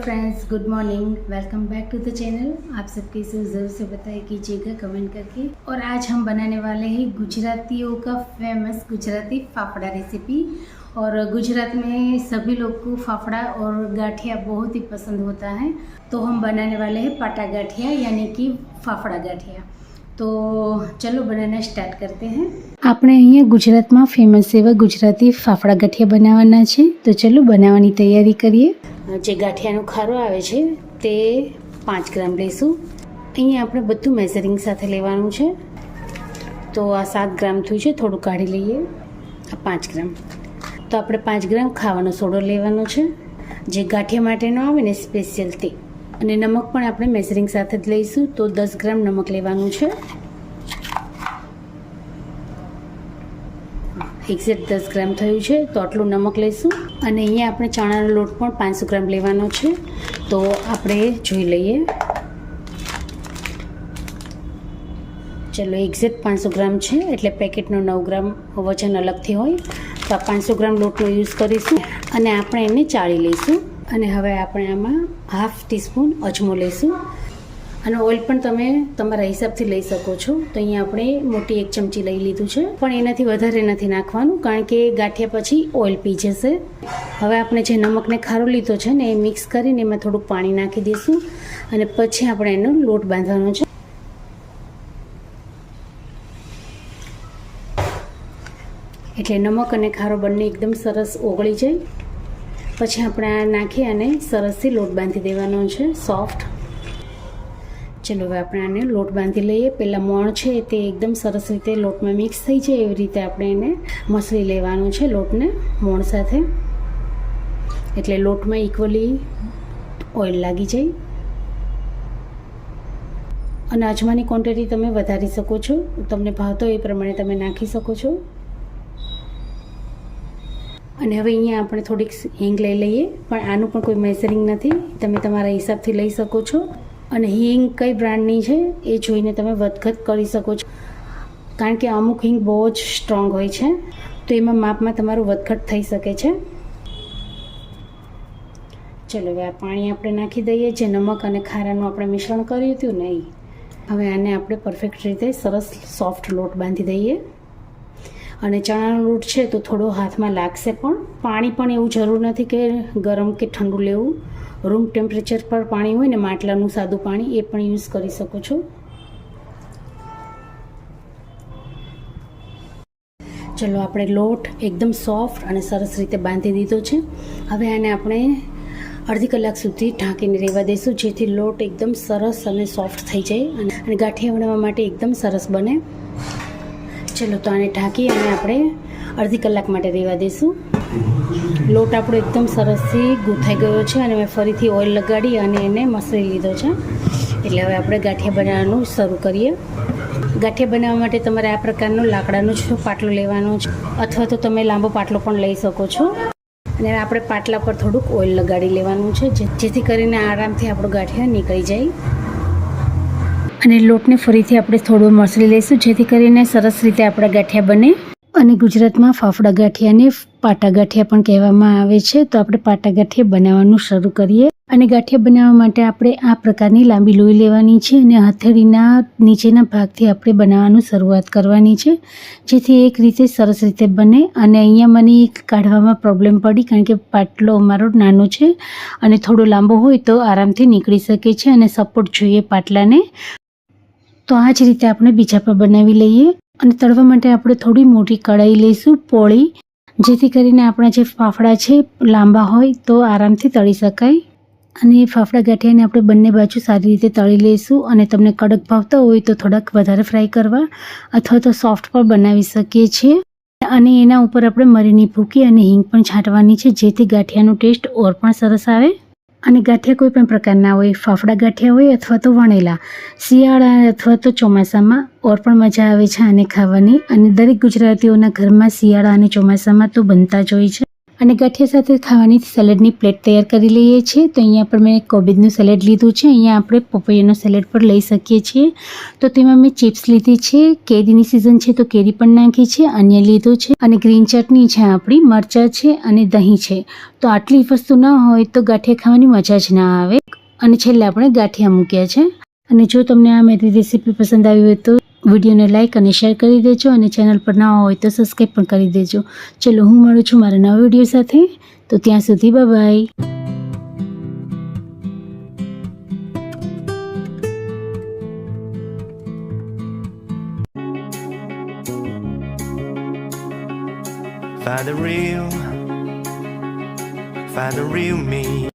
friends good morning welcome back to the channel आप सबके से ज़रूर से बताया कीजिएगा कमेंट करके और आज हम बनाने वाले हैं गुजरातियों का फेमस गुजराती फाफड़ा रेसिपी और गुजरात में सभी लोग को फाफड़ा और गाठिया बहुत ही पसंद होता है तो हम बनाने वाले हैं पाटा गाठिया यानी कि फाफड़ा गाठिया તો ચલો બનાવના સ્ટાર્ટ કરતે હૈ આપણે અહીંયા ગુજરાતમાં ફેમસ એવા ગુજરાતી ફાફડા ગાંઠિયા બનાવવાના છે તો ચલો બનાવવાની તૈયારી કરીએ જે ગાંઠિયાનો ખારો આવે છે, તે પાંચ ગ્રામ લઈશું. અહીંયા આપણે બધું મેઝરિંગ સાથે લેવાનું છે. તો આ સાત ગ્રામ થયું છે, થોડું કાઢી લઈએ. આ પાંચ ગ્રામ. તો આપણે પાંચ ગ્રામ ખાવાનો સોડો લેવાનો છે. જે ગાંઠિયા માટેનો આવે ને સ્પેશિયલ તે. અને નમક પણ આપણે મેઝરિંગ સાથે જ લઈશું. તો દસ ગ્રામ નમક લેવાનું છે. એક્ઝેક્ટ દસ ગ્રામ થયું છે, તો આટલું નમક લઈશું. અને અહીંયા આપણે ચણાનો લોટ પણ પાંચસો ગ્રામ લેવાનો છે. તો આપણે જોઈ લઈએ. ચલો એક્ઝેક્ટ પાંચસો ગ્રામ છે, એટલે પેકેટનો નવ ગ્રામ વજન અલગથી હોય. તો આ પાંચસો ગ્રામ લોટનો યુઝ કરીશું અને આપણે એને ચાળી લઈશું. અને હવે આપણે આમાં હાફ ટીસ્પૂન અજમો લઈશું. અને ઓઇલ પણ તમે તમારા હિસાબથી લઈ શકો છો. તો અહીંયા આપણે મોટી એક ચમચી લઈ લીધું છે. પણ એનાથી વધારે નથી નાખવાનું, કારણ કે ગાંઠિયા પછી ઓઇલ પી જશે. હવે આપણે જે નમકને ખારો લીધો છે ને એ મિક્સ કરીને એમાં થોડુંક પાણી નાખી દઈશું. અને પછી આપણે એનો લોટ બાંધવાનો છે. એટલે નમક અને ખારો બંને એકદમ સરસ ઓગળી જાય. પછી આપણે આ નાખી અને સરસથી લોટ બાંધી દેવાનો છે, સોફ્ટ. ચલો હવે આપણે આને લોટ બાંધી લઈએ. પહેલાં મોણ છે તે એકદમ સરસ રીતે લોટમાં મિક્સ થઈ જાય એવી રીતે આપણે એને મસળી લેવાનું છે લોટને મોણ સાથે. એટલે લોટમાં ઇક્વલી ઓઇલ લાગી જાય. અને અજમાની ક્વોન્ટિટી તમે વધારી શકો છો. તમને ભાવતો એ પ્રમાણે તમે નાખી શકો છો. અને હવે અહીંયા આપણે થોડીક હિંગ લઈ લઈએ. પણ આનું પણ કોઈ મેઝરિંગ નથી. તમે તમારા હિસાબથી લઈ શકો છો. અને હિંગ કઈ બ્રાન્ડની છે એ જોઈને તમે વધઘટ કરી શકો છો. કારણ કે અમુક હિંગ બહુ જ સ્ટ્રોંગ હોય છે, તો એમાં માપમાં તમારું વધઘટ થઈ શકે છે. ચલો, હવે આ પાણી આપણે નાખી દઈએ, જે નમક અને ખારાનું આપણે મિશ્રણ કર્યું હતું ને હવે આને આપણે પરફેક્ટ રીતે સરસ સોફ્ટ લોટ બાંધી દઈએ. અને ચણાનો લોટ છે તો થોડો હાથમાં લાગશે પણ. પાણી પણ એવું જરૂર નથી કે ગરમ કે ઠંડુ લેવું. રૂમ ટેમ્પરેચર પર પાણી હોય ને માટલાનું સાદું પાણી, એ પણ યુઝ કરી શકો છો. ચલો, આપણે લોટ એકદમ સોફ્ટ અને સરસ રીતે બાંધી દીધો છે. હવે આને આપણે અડધી કલાક સુધી ઢાંકીને રહેવા દઈશું, જેથી લોટ એકદમ સરસ અને સોફ્ટ થઈ જાય અને ગાંઠિયા બનાવવા માટે એકદમ સરસ બને. ચલો, તો આને ઢાંકી અને આપણે અડધી કલાક માટે રહેવા દઈશું. લોટ આપણો એકદમ સરસથી ગૂંથાઈ ગયો છે અને મેં ફરીથી ઓઇલ લગાડી અને એને મસળી લીધો છે. એટલે હવે આપણે ગાંઠિયા બનાવવાનું શરૂ કરીએ. ગાંઠિયા બનાવવા માટે તમારે આ પ્રકારનો લાકડાનો જ પાટલો લેવાનો છે. અથવા તો તમે લાંબો પાટલો પણ લઈ શકો છો. અને આપણે પાટલા પર થોડુંક ઓઇલ લગાડી લેવાનું છે જેથી કરીને આરામથી આપણો ગાંઠિયા નીકળી જાય. અને લોટને ફરીથી આપણે થોડો મસળી લઈશું, જેથી કરીને સરસ રીતે આપણા ગાંઠિયા બને. અને ગુજરાતમાં ફાફડા ગાંઠિયાને પાટા ગાંઠિયા પણ કહેવામાં આવે છે. તો આપણે પાટા ગાંઠિયા બનાવવાનું શરૂ કરીએ. અને ગાંઠિયા બનાવવા માટે આપણે આ પ્રકારની લાંબી લોહી લેવાની છે અને હથેળીના નીચેના ભાગથી આપણે બનાવવાનું શરૂઆત કરવાની છે. જેથી એક રીતે સરસ રીતે બને અને અહીંયા મને એક કાઢવામાં પ્રોબ્લેમ પડી કારણ કે પાટલો અમારો નાનો છે અને થોડો લાંબો હોય તો આરામથી નીકળી શકે છે અને સપોર્ટ જોઈએ પાટલાને. તો આ જ રીતે આપણે બીજા પર બનાવી લઈએ. અને તળવા માટે આપણે થોડી મોટી કઢાઈ લઈશું, પોળી. જેથી કરીને આપણા જે ફાફડા છે લાંબા હોય તો આરામથી તળી શકાય. અને ફાફડા ગાંઠિયાને આપણે બંને બાજુ સારી રીતે તળી લઈશું અને તમને કડક ભાવતા હોય તો થોડાક વધારે ફ્રાય કરવા અથવા તો સોફ્ટ પણ બનાવી શકીએ છીએ. અને એના ઉપર આપણે મરીની ભૂકી અને હિંગ પણ છાંટવાની છે, જેથી ગાંઠિયાનો ટેસ્ટ ઓર પણ સરસ આવે. અને ગાંઠિયા કોઈ પણ પ્રકારના હોય, ફાફડા ગાંઠિયા હોય અથવા તો વણેલા, શિયાળા અથવા તો ચોમાસામાં ઓર પણ મજા આવે છે આને ખાવાની. અને દરેક ગુજરાતીઓના ઘરમાં શિયાળા અને ચોમાસામાં તો બનતા જ હોય છે. અને ગાંઠિયા સાથે ખાવાની સેલેડની પ્લેટ તૈયાર કરી લઈએ છીએ. તો અહીંયા પણ મેં કોબીજનું સેલેડ લીધું છે. અહીંયા આપણે પપૈયાનો સેલેડ પણ લઈ શકીએ છીએ. તો તેમાં મેં ચિપ્સ લીધી છે. કેરીની સિઝન છે તો કેરી પણ નાખી છે. અન્ય લીધું છે. અને ગ્રીન ચટણી છે આપણી, મરચાં છે અને દહીં છે. તો આટલી વસ્તુ ન હોય તો ગાંઠિયા ખાવાની મજા જ ના આવે. અને છેલ્લે આપણે ગાંઠિયા મૂક્યા છે. અને જો તમને આ મારી રેસીપી પસંદ આવી હોય તો વિડીયોને લાઇક અને શેર કરી દેજો અને ચેનલ પર ના હોય તો સબસ્ક્રાઈબ પણ કરી દેજો. ચલો હું મળું છું મારા નવા વીડિયો સાથે. તો ત્યાં સુધી bye Find the real, find the real me.